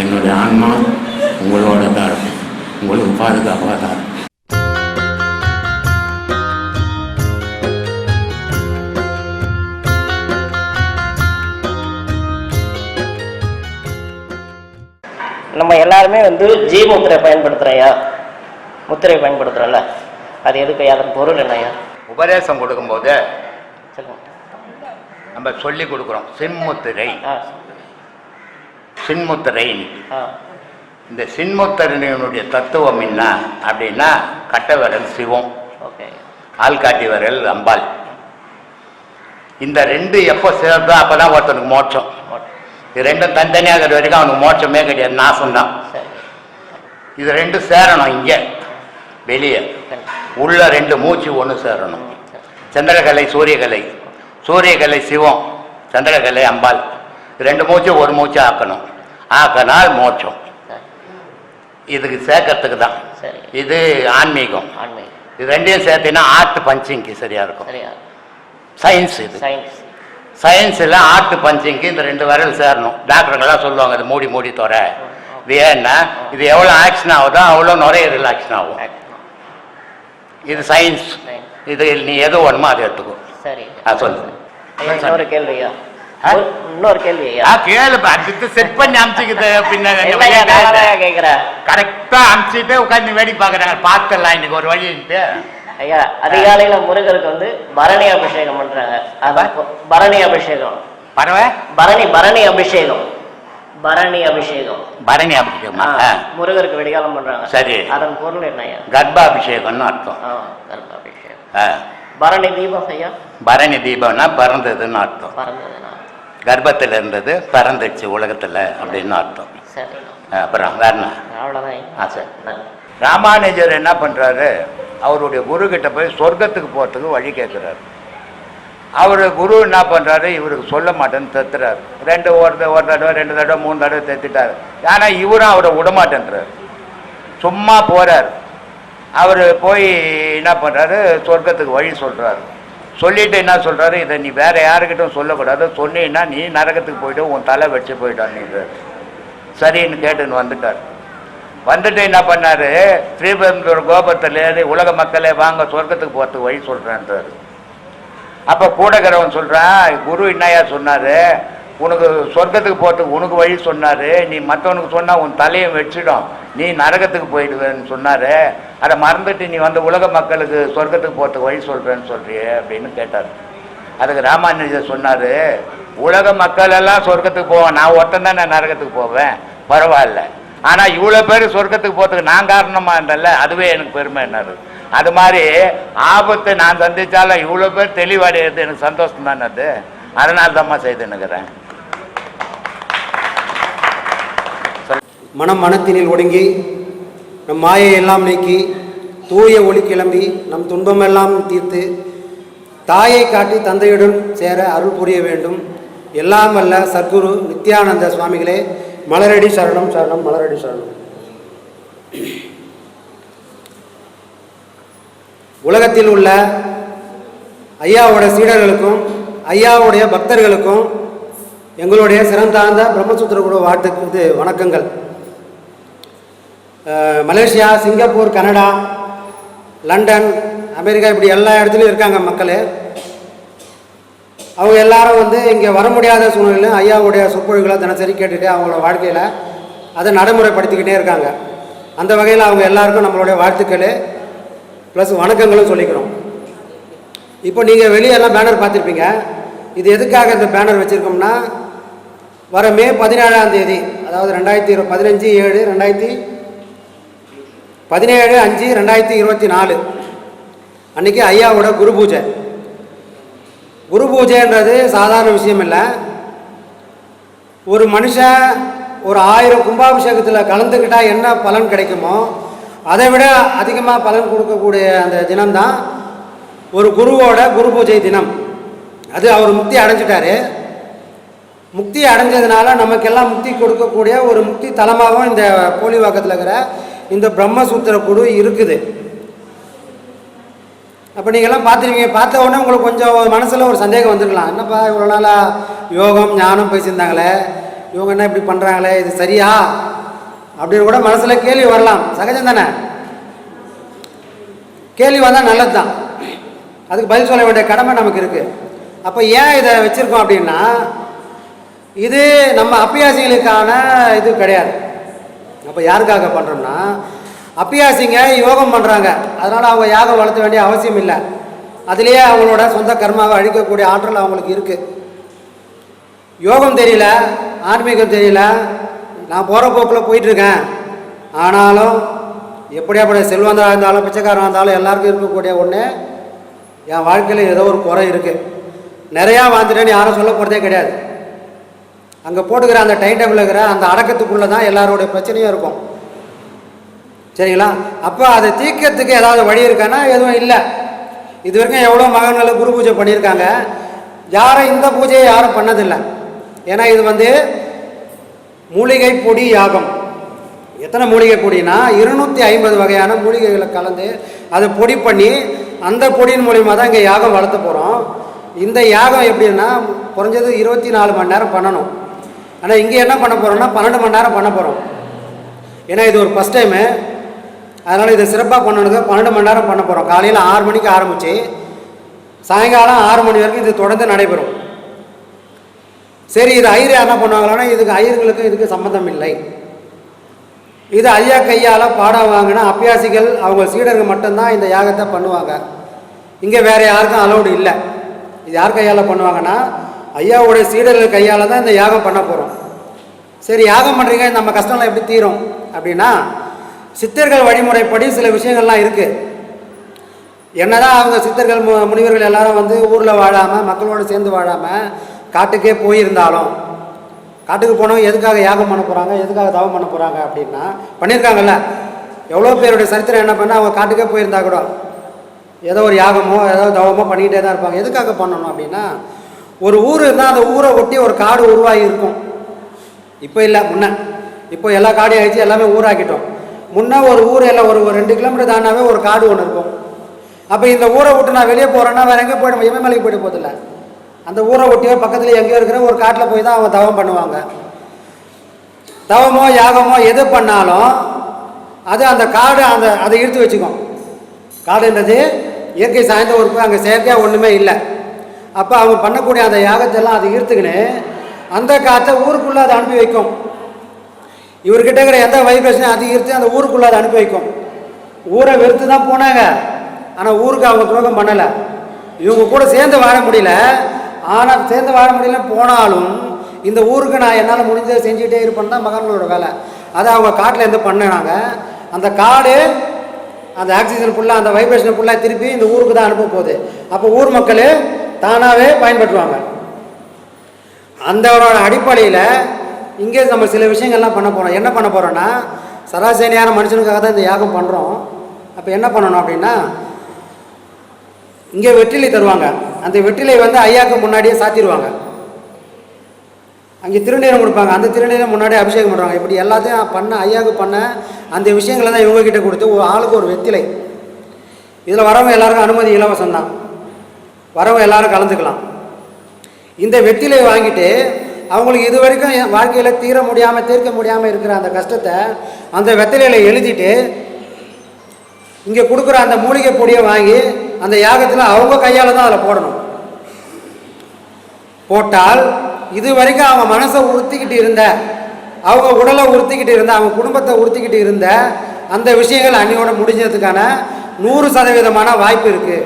என்னுடைய ஆன்மா உங்களோட தான் இருக்கும் உங்களுக்கு பாதுகாப்பாக தான் இருக்கும் நம்ம எல்லாருமே வந்து ஜீ முத்திரை பயன்படுத்துறையா முத்திரை பயன்படுத்துறோம்ல. அது எதுக்கு? அதன் பொருள் என்னய்யா? உபதேசம் கொடுக்கும்போது சொல்லுங்க. நம்ம சொல்லி கொடுக்குறோம். சின்முத்திரை ஆ சின்முத்திரை ஆ. இந்த சின்முத்திரையினுடைய தத்துவம் என்ன அப்படின்னா கட்ட விரல் சிவம். ஓகே. ஆள்காட்டி விரல் அம்பாள். இந்த ரெண்டு எப்போ சேர்ந்தோ அப்பதான் ஒருத்தனுக்கு மோட்சம். இது ரெண்டும் தனித்தனியாக இருக்கிற வரைக்கும் அவனுக்கு மோட்சமே கிடையாது. நாசம்தான் இது ரெண்டும் சேரணும் இங்கே வெளியே. உள்ள ரெண்டு மூச்சு ஒன்று சேரணும். சந்திரகலை சூரியகலை. சூரியகலை சிவம் சந்திரகலை அம்பாள். ரெண்டு மூச்சு ஒரு மூச்சு ஆக்கணும். ஆக்கினால் மோட்சம். இதுக்கு சேர்க்கறதுக்கு தான். சரி. இது ஆன்மீகம். ஆன்மீகம். இது ரெண்டையும் சேர்த்தீங்கன்னா ஆர்ட் பஞ்சிங்க்கு சரியா இருக்கும். சரியா சயின்ஸ் இது. சயின்ஸ் சயின்ஸில் ஆர்ட் பஞ்சிங்க்கு இந்த ரெண்டு விரல் சேரணும். டாக்டருங்கெல்லாம் சொல்லுவாங்க இது மூடி மூடி தோற. இது ஏன்னா இது எவ்வளோ ஆக்ஷன் ஆகுதோ அவ்வளோ நுரையீரல் ஆக்ஷன் ஆகும். இது சயின்ஸ் இது நீ எது வேணுமோ அதை எடுத்துக்கோ. சரி. சொல்லு. கேள்வியா? இன்னொரு கேள்வி. ஐயா கேளு அடுத்து செட் பண்ணி அமிச்சுக்கிது. பின்ன கேட்குறேன் கரெக்டாக அமிச்சுட்டு உட்காந்து வேடி பார்க்குறாங்க. பார்த்துடலாம். இன்னைக்கு ஒரு வழின்ட்டு. ஐயா அதிகாலையில முருகருக்கு வந்து பரணி அபிஷேகம் பண்றாங்க. அதான் பரணி அபிஷேகம். பரவ பரணி பரணி அபிஷேகம். பரணி அபிஷேகம். பரணி அபிஷேகமா? முருகருக்கு வெடிகாலம் பண்றாங்க. சரி. அதன் பொருள் என்னய்யா கர்ப்பாபிஷேகம்னு அர்த்தம். கர்ப்பாபிஷேகம். பரணி தீபம் ஐயா? பரணி தீபம்னா பிறந்ததுன்னு அர்த்தம். பறந்ததுனா கர்ப்பத்தில் இருந்தது பிறந்துச்சு உலகத்தில் அப்படின்னு அர்த்தம். அப்புறம் வேற அவ்வளோதான் ஆ, சரி. ராமானுஜர் என்ன பண்றாரு? அவருடைய குரு கிட்ட போய் சொர்க்கத்துக்கு போறதுக்கு வழி கேட்குறாரு அவர் குரு என்ன பண்றாரு? இவருக்கு சொல்ல மாட்டேன்னு தத்துறாரு. ரெண்டு ஒரு ஒரு தடவை ரெண்டு தடவை மூணு தடவை தத்துட்டாரு. ஆனா இவரும் அவரை விடமாட்டேன்றாரு சும்மா போறார். அவர் போய் என்ன பண்றாரு? சொர்க்கத்துக்கு வழி சொல்றாரு. சொல்லிட்டு என்ன சொல்கிறாரு இதை நீ வேறு யாருக்கிட்டும் சொல்லக்கூடாது. சொன்னீன்னா நீ நரகத்துக்கு போய்ட்டு உன் தலை வச்சு போயிட்டான் போயிட்டான்னு சரின்னு கேட்டுன்னு வந்துட்டார். வந்துட்டு என்ன பண்ணாரு? ஸ்ரீபெரும்புதூர் கோபத்திலேருந்து உலக மக்களே வாங்க சொர்க்கத்துக்கு போகிறதுக்கு வழி சொல்கிறேன்றார் அப்போ கூடக்கிறவன் சொல்கிறான் குரு என்னையா சொன்னார்? உனக்கு சொர்க்கத்துக்கு போகிறதுக்கு உனக்கு வழி சொன்னார். நீ மற்றவனுக்கு சொன்னால் உன் தலையை வச்சிடும் நீ நரகத்துக்கு போயிடுவேன்னு சொன்னார். அதை மறந்துட்டு நீ வந்து உலக மக்களுக்கு சொர்க்கத்துக்கு போகிறதுக்கு வழி சொல்கிறேன்னு சொல்றியே அப்படின்னு கேட்டார். அதுக்கு ராமானுஜர் சொன்னார் உலக மக்கள் எல்லாம் சொர்க்கத்துக்கு போவேன் நான் ஒருத்தன் தான் நான் நரகத்துக்கு போவேன். பரவாயில்ல. ஆனால் இவ்வளோ பேர் சொர்க்கத்துக்கு போகிறதுக்கு நான் காரணமாக இருந்தேன்ல அதுவே எனக்கு பெருமை என்னாரு அது மாதிரி ஆபத்தை நான் சந்திச்சாலும் இவ்வளோ பேர் தெளிவடைகிறது எனக்கு சந்தோஷம் தானே அது. அதனால தான்மா செய்துன்னுக்கிறேன் மனம் மனத்தினில் ஒடுங்கி நம் மாயை எல்லாம் நீக்கி தூய ஒளி கிளம்பி நம் துன்பமெல்லாம் தீர்த்து தாயை காட்டி தந்தையுடன் சேர அருள் புரிய வேண்டும். எல்லாம் அல்ல சத்குரு நித்யானந்த சுவாமிகளே மலரடி சரணம் சரணம் மலரடி சரணம். உலகத்தில் உள்ள ஐயாவோட சீடர்களுக்கும் ஐயாவுடைய பக்தர்களுக்கும் எங்களுடைய சிறந்தாழ்ந்த பிரம்மசூத்திர குழு வாழ்த்துக்கு வணக்கங்கள். Malaysia Singapore Canada London America இப்படி எல்லா இடத்துலையும் இருக்காங்க மக்கள். அவங்க எல்லாரும் வந்து இங்கே வர முடியாத சூழ்நிலையிலும் ஐயாவுடைய சொற்பொழிவுகளை தினசரி கேட்டுட்டு அவங்களோட வாழ்க்கையில் அதை நடைமுறைப்படுத்திக்கிட்டே இருக்காங்க. அந்த வகையில் அவங்க எல்லாருக்கும் நம்மளுடைய வாழ்த்துக்கள் ப்ளஸ் வணக்கங்களும் சொல்லிக்கிறோம். இப்போ நீங்கள் வெளியெல்லாம் பேனர் பார்த்துருப்பீங்க. இது எதுக்காக இந்த பேனர் வச்சுருக்கோம்னா வர மே பதினேழாம் தேதி அதாவது ரெண்டாயிரத்தி பதினஞ்சு ஏழு ரெண்டாயிரத்தி பதினேழு அஞ்சு ரெண்டாயிரத்தி இருபத்தி நாலு. அன்றைக்கி ஐயாவோட குரு பூஜை. குரு பூஜைன்றது சாதாரண விஷயம் இல்லை ஒரு மனுஷன் ஒரு ஆயிரம் கும்பாபிஷேகத்தில் கலந்துக்கிட்டால் என்ன பலன் கிடைக்குமோ அதை விட அதிகமாக பலன் கொடுக்கக்கூடிய அந்த தினம்தான் ஒரு குருவோட குரு பூஜை தினம். அது அவர் முக்தி அடைஞ்சிட்டாரு. முக்தி அடைஞ்சதுனால நமக்கெல்லாம் முக்தி கொடுக்கக்கூடிய ஒரு முக்தி தலமாகவும் இந்த போலிவாக்கத்தில் இருக்கிற இந்த பிரம்மசூத்திர குழு இருக்குது. அப்போ நீங்கள்லாம் பார்த்துருவீங்க பார்த்த உடனே உங்களுக்கு கொஞ்சம் மனசில் ஒரு சந்தேகம் வந்துருக்கலாம். என்னப்பா இவ்வளோ நாளாக யோகம் ஞானம் பேசியிருந்தாங்களே? இவங்க என்ன இப்படி பண்ணுறாங்களே இது சரியா? அப்படின்னு கூட மனசில் கேள்வி வரலாம். சகஜம் தானே? கேள்வி வந்தால் நல்லது தான் அதுக்கு பதில் சொல்ல வேண்டிய கடமை நமக்கு இருக்குது அப்போ ஏன் இதை வச்சுருக்கோம் அப்படின்னா இது நம்ம அப்பியாசிகளுக்கான இது கிடையாது. அப்போ யாருக்காக பண்ணுறோம்னா அப்பியாசிங்க யோகம் பண்ணுறாங்க அதனால் அவங்க யாகம் வளர்த்த வேண்டிய அவசியம் இல்லை. அதுலேயே அவங்களோட சொந்த கர்மாவை அழிக்கக்கூடிய ஆற்றல் அவங்களுக்கு இருக்குது யோகம் தெரியல ஆன்மீகம் தெரியல. நான் போகிற போக்கில் போயிட்டுருக்கேன். ஆனாலும் எப்படியாப்பட்ட செல்வந்தராக இருந்தாலும் பிச்சைக்காரனாக இருந்தாலும் எல்லாருக்கும் இருக்கக்கூடிய ஒன்று என் வாழ்க்கையில் ஏதோ ஒரு குறை இருக்குது நிறையா வாழ்ந்துட்டேன்னு யாரும் சொல்ல போகிறதே கிடையாது. அங்கே போட்டுக்கிற அந்த டைம் டேபிள் இருக்கிற அந்த அடக்கத்துக்குள்ளே தான் எல்லாரோடைய பிரச்சனையும் இருக்கும். சரிங்களா? அப்போ அதை தீர்க்கறதுக்கு ஏதாவது வழி இருக்கான்னா எதுவும் இல்லை. இது வரைக்கும் எவ்வளோ மகன்களை குரு பூஜை பண்ணியிருக்காங்க. யாரும் இந்த பூஜையை யாரும் பண்ணதில்லை. ஏன்னா இது வந்து மூலிகை பொடி யாகம். எத்தனை மூலிகை பொடினா இருநூற்றி ஐம்பது வகையான மூலிகைகளை கலந்து அதை பொடி பண்ணி அந்த பொடியின் மூலியமாக தான் இங்கே யாகம் வளர்த்த போகிறோம் இந்த யாகம் எப்படின்னா குறைஞ்சது இருபத்தி நாலு மணி நேரம் பண்ணணும். ஆனால் இங்கே என்ன பண்ண போகிறோம்னா பன்னெண்டு மணி நேரம் பண்ண போகிறோம் ஏன்னா இது ஒரு ஃபஸ்ட் டைமு அதனால் இதை சிறப்பாக பண்ணணுங்க. பன்னெண்டு மணி நேரம் பண்ண போகிறோம் காலையில் ஆறு மணிக்கு ஆரம்பித்து சாயங்காலம் ஆறு மணி வரைக்கும் இது தொடர்ந்து நடைபெறும். சரி இது ஐயர் என்ன பண்ணுவாங்கன்னா இதுக்கு ஐயர்களுக்கு இதுக்கு சம்மந்தம் இல்லை. இது ஐயா கையால் பாடம் வாங்கினா அபியாசிகள் அவங்க சீடர்கள் மட்டும்தான் இந்த யாகத்தை பண்ணுவாங்க. இங்கே வேறு யாருக்கும் அலௌடு இல்லை. இது யார் கையால் பண்ணுவாங்கன்னா ஐயாவுடைய சீடர்கள் கையால் தான் இந்த யாகம் பண்ண போகிறோம் சரி யாகம் பண்ணுறீங்க நம்ம கஷ்டம்லாம் எப்படி தீரும்? அப்படின்னா சித்தர்கள் வழிமுறைப்படி சில விஷயங்கள்லாம் இருக்குது என்னதான் அவங்க சித்தர்கள் மு முனிவர்கள் எல்லாரும் வந்து ஊரில் வாழாமல் மக்களோடு சேர்ந்து வாழாமல் காட்டுக்கே போயிருந்தாலும் காட்டுக்கு போனவங்க எதுக்காக யாகம் பண்ண போகிறாங்க எதுக்காக தவம் பண்ண போகிறாங்க அப்படின்னா பண்ணியிருக்காங்கல்ல எவ்வளோ பேருடைய சரித்திரம் என்ன பண்ணால் அவங்க காட்டுக்கே போயிருந்தா கூட ஏதோ ஒரு யாகமோ ஏதோ தவமோ பண்ணிக்கிட்டே தான் இருப்பாங்க. எதுக்காக பண்ணணும் அப்படின்னா ஒரு ஊர் இருந்தால் அந்த ஊரை ஒட்டி ஒரு காடு உருவாகி இருக்கும். இப்போ இல்லை முன்ன. இப்போ எல்லா காடையும் ஆகிடுச்சு எல்லாமே ஊராக்கிட்டோம். முன்னே ஒரு ஊர் எல்லாம் ஒரு ரெண்டு கிலோமீட்டர் தாண்டாவே ஒரு காடு ஒன்று இருக்கும். அப்போ இந்த ஊரை விட்டு நான் வெளியே போகிறேன்னா வேறு எங்கே போய்ட்டு இமயமலைக்கு போய்ட்டு போதில்ல அந்த ஊரை ஒட்டியோ பக்கத்தில் எங்கேயோ இருக்கிற ஒரு காட்டில் போய் தான் அவங்க தவம் பண்ணுவாங்க. தவமோ யாகமோ எது பண்ணாலும் அது அந்த காடு அந்த அதை இழுத்து வச்சுக்கும். காடுன்றது இயற்கை சாய்ந்த ஒரு அங்கே செயற்கையாக ஒன்றுமே இல்லை. அப்போ அவங்க பண்ணக்கூடிய அந்த யாகத்தெல்லாம் அதை ஈர்த்துக்கின்னு அந்த காற்றை ஊருக்குள்ளே அதை அனுப்பி வைக்கும். இவர்கிட்ட இருக்கிற எந்த வைப்ரேஷனையும் அது ஈர்த்து அந்த ஊருக்குள்ளே அதை அனுப்பி வைக்கும். ஊரை வெறுத்து தான் போனாங்க. ஆனால் ஊருக்கு அவங்க துரோகம் பண்ணலை. இவங்க கூட சேர்ந்து வாழ முடியல. ஆனால் சேர்ந்து வாழ முடியல போனாலும் இந்த ஊருக்கு நான் என்னால் முடிஞ்சதை செஞ்சுக்கிட்டே இருப்பேன் தான் மகான்களோட வேலை. அதை அவங்க காட்டில் இருந்து பண்ணினாங்க. அந்த காடு அந்த ஆக்சிஜன் ஃபுல்லாக அந்த வைப்ரேஷன் ஃபுல்லாக திருப்பி இந்த ஊருக்கு தான் அனுப்ப போகுது. அப்போ ஊர் மக்கள் தானாகவே பயன்படுத்துவாங்க அந்தவரோட அடிப்படையில் இங்கே நம்ம சில விஷயங்கள்லாம் பண்ண போகிறோம் என்ன பண்ண போகிறோன்னா சராசரியான மனுஷனுக்காக தான் இந்த யாகம் பண்ணுறோம் அப்போ என்ன பண்ணணும் அப்படின்னா இங்கே வெற்றிலை தருவாங்க. அந்த வெற்றிலை வந்து ஐயாவுக்கு முன்னாடியே சாத்திடுவாங்க. அங்கே திருநீரம் கொடுப்பாங்க. அந்த திருநீரம் முன்னாடியே அபிஷேகம் பண்ணுறாங்க இப்படி எல்லாத்தையும் பண்ண ஐயாவுக்கு பண்ண அந்த விஷயங்களை தான் இவங்ககிட்ட கொடுத்து ஒரு ஆளுக்கு ஒரு வெத்திலை இதில் வரவங்க எல்லாருக்கும் அனுமதி இலவசம் தான். வரவங்க எல்லாரும் கலந்துக்கலாம். இந்த வெத்திலை வாங்கிட்டு அவங்களுக்கு இது வரைக்கும் என் வாழ்க்கையில் தீர முடியாமல் தீர்க்க முடியாமல் இருக்கிற அந்த கஷ்டத்தை அந்த வெத்திலையில் எழுதிட்டு இங்கே கொடுக்குற அந்த மூலிகை பொடியை வாங்கி அந்த யாகத்தில் அவங்க கையால் தான் அதில் போடணும். போட்டால் இது வரைக்கும் அவங்க மனசை உறுத்திக்கிட்டு இருந்த அவங்க உடலை உறுத்திக்கிட்டு இருந்த அவங்க குடும்பத்தை உறுத்திக்கிட்டு இருந்த அந்த விஷயங்கள் அன்னியோட முடிஞ்சதுக்கான நூறு சதவீதமான வாய்ப்பு இருக்குது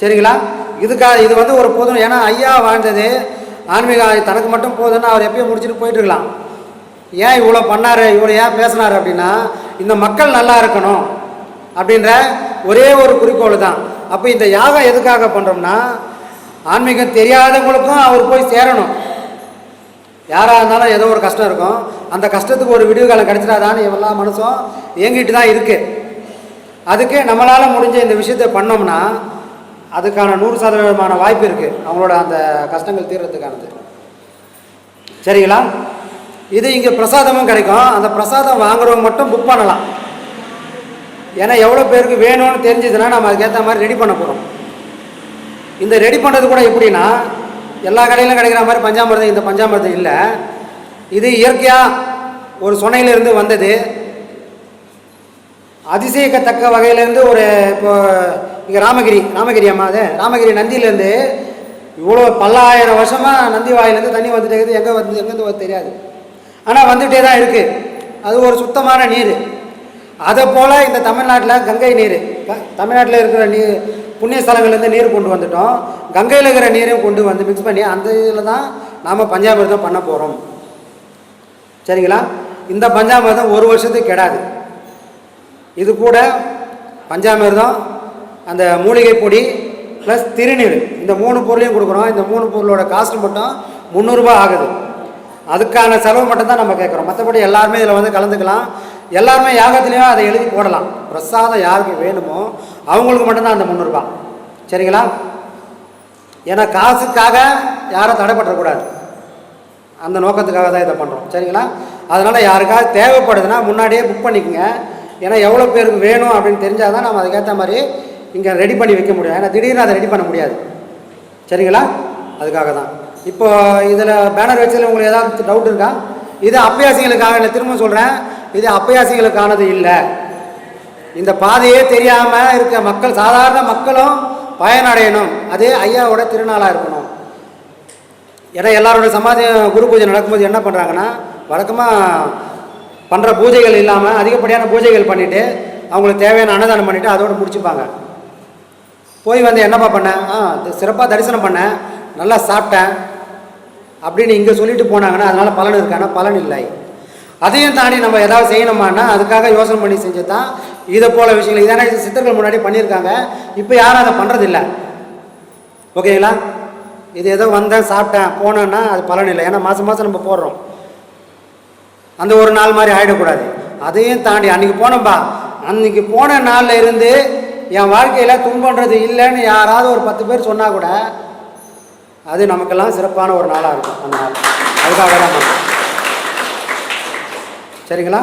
சரிங்களா? இதுக்காக இது வந்து ஒரு போதும் ஏன்னா ஐயா வாழ்ந்தது ஆன்மீக தனக்கு மட்டும் போதும்னு அவர் எப்பயும் முடிச்சுட்டு போயிட்டு இருக்கலாம். ஏன் இவ்வளோ பண்ணார் இவ்வளோ ஏன் பேசினார் அப்படின்னா இந்த மக்கள் நல்லா இருக்கணும் அப்படின்ற ஒரே ஒரு குறிக்கோள் தான். அப்போ இந்த யாகம் எதுக்காக பண்ணுறோம்னா ஆன்மீகம் தெரியாதவங்களுக்கும் அவர் போய் சேரணும். யாராக இருந்தாலும் ஏதோ ஒரு கஷ்டம் இருக்கும். அந்த கஷ்டத்துக்கு ஒரு விடிவு காலம் கிடைச்சிடாதான்னு எல்லா மனசும் இயங்கிட்டு தான் இருக்குது அதுக்கு நம்மளால் முடிஞ்ச இந்த விஷயத்தை பண்ணோம்னா அதுக்கான நூறு சதவீதமான வாய்ப்பு இருக்குது அவங்களோட அந்த கஷ்டங்கள் தீர்றதுக்கானது. சரிங்களா? இது இங்கே பிரசாதமும் கிடைக்கும். அந்த பிரசாதம் வாங்குறவங்க மட்டும் புக் பண்ணலாம். ஏன்னா எவ்வளோ பேருக்கு வேணும்னு தெரிஞ்சதுன்னா நம்ம அதுக்கேற்ற மாதிரி ரெடி பண்ண போகிறோம் இந்த ரெடி பண்ணுறது கூட எப்படின்னா எல்லா கடையிலும் கிடைக்கிற மாதிரி பஞ்சாமிர்தம் இந்த பஞ்சாமிரதம் இல்லை. இது இயற்கையாக ஒரு சுனையிலிருந்து வந்தது. அதிசயிக்கத்தக்க வகையிலேருந்து ஒரு இப்போ இங்கே ராமகிரி ராமகிரி அம்மா அது ராமகிரி நந்தியிலேருந்து இவ்வளோ பல்லாயிரம் வருஷமாக நந்தி வாயிலேருந்து தண்ணி வந்துட்டே இருக்குது எங்கே வந்து எங்கேருந்து வந்து தெரியாது. ஆனால் வந்துகிட்டே தான் இருக்குது அது ஒரு சுத்தமான நீர். அதை போல் இந்த தமிழ்நாட்டில் கங்கை நீர் தமிழ்நாட்டில் இருக்கிற நீர் புண்ணிய ஸ்தலங்கள்லேருந்து நீர் கொண்டு வந்துட்டோம். கங்கையில் இருக்கிற நீரையும் கொண்டு வந்து மிக்ஸ் பண்ணி அந்த இதில் தான் நாம் பஞ்சாமிர்தம் பண்ண போகிறோம் சரிங்களா? இந்த பஞ்சாமிர்தம் ஒரு வருஷத்துக்கு கெடாது. இது கூட பஞ்சாமிர்தம் அந்த மூலிகை பொடி ப்ளஸ் திருநீர். இந்த மூணு பொருளையும் கொடுக்குறோம். இந்த மூணு பொருளோட காஸ்ட் மட்டும் முந்நூறுரூபா ஆகுது. அதுக்கான செலவு மட்டும் தான் நம்ம கேட்குறோம். மற்றபடி எல்லாருமே இதில் வந்து கலந்துக்கலாம். எல்லாருமே யாகத்துலேயும் அதை எழுதி போடலாம். பிரசாதம் யாருக்கு வேணுமோ அவங்களுக்கு மட்டும்தான் அந்த முந்நூறுரூபா சரிங்களா? ஏன்னா காசுக்காக யாரும் தடைப்பட்டுறக்கூடாது. அந்த நோக்கத்துக்காக தான் இதை பண்ணுறோம் சரிங்களா? அதனால் யாருக்காவது தேவைப்படுதுன்னா முன்னாடியே புக் பண்ணிக்கோங்க. ஏன்னா எவ்வளோ பேருக்கு வேணும் அப்படின்னு தெரிஞ்சால் தான் நம்ம அதுக்கேற்ற மாதிரி இங்கே ரெடி பண்ணி வைக்க முடியும். ஏன்னா திடீர்னு அதை ரெடி பண்ண முடியாது. சரிங்களா? அதுக்காக தான். இப்போ இதில் பேனர் வச்சதில் உங்களுக்கு ஏதாவது டவுட் இருக்கா? இது அப்பயாசிகளுக்காக இல்லை திரும்ப சொல்கிறேன் இது அப்பயாசிகளுக்கானது இல்லை. இந்த பாதையே தெரியாமல் இருக்க மக்கள் சாதாரண மக்களும் பயனடையணும். அது ஐயாவோட திருநாளாக இருக்கணும். ஏன்னா எல்லாரோட சமாதி குரு பூஜை நடக்கும்போது என்ன பண்ணுறாங்கன்னா வழக்கமாக பண்ணுற பூஜைகள் இல்லாமல் அதிகப்படியான பூஜைகள் பண்ணிவிட்டு அவங்களுக்கு தேவையான அன்னதானம் பண்ணிவிட்டு அதோட முடிச்சுப்பாங்க. போய் வந்து என்னப்பா பண்ணேன் ஆ சிறப்பாக தரிசனம் பண்ணேன் நல்லா சாப்பிட்டேன். அப்படின்னு இங்கே சொல்லிட்டு போனாங்கன்னா அதனால் பலன் இருக்கானா பலன் இல்லை. அதையும் தாண்டி நம்ம ஏதாவது செய்யணுமான்னா அதுக்காக யோசனை பண்ணி செஞ்சது தான் இதை போல விஷயங்கள். இதெல்லாம் இது சித்தர்கள் முன்னாடி பண்ணியிருக்காங்க. இப்போ யாரும் அதை பண்ணுறதில்ல ஓகேங்களா? இது ஏதோ வந்தேன் சாப்பிட்டேன் போனேன்னா அது பலன் இல்லை. ஏன்னா மாதம் மாதம் நம்ம போடுறோம். அந்த ஒரு நாள் மாதிரி ஆகிடக்கூடாது அதையும் தாண்டி அன்றைக்கி போனோம்பா. அன்றைக்கி போன நாளில் இருந்து என் வாழ்க்கையில் துன்பன்றது இல்லைன்னு யாராவது ஒரு பத்து பேர் சொன்னால் கூட அது நமக்கெல்லாம் சிறப்பான ஒரு நாளாக இருக்கும் அந்த நாள். அதுக்காக தான் சரிங்களா?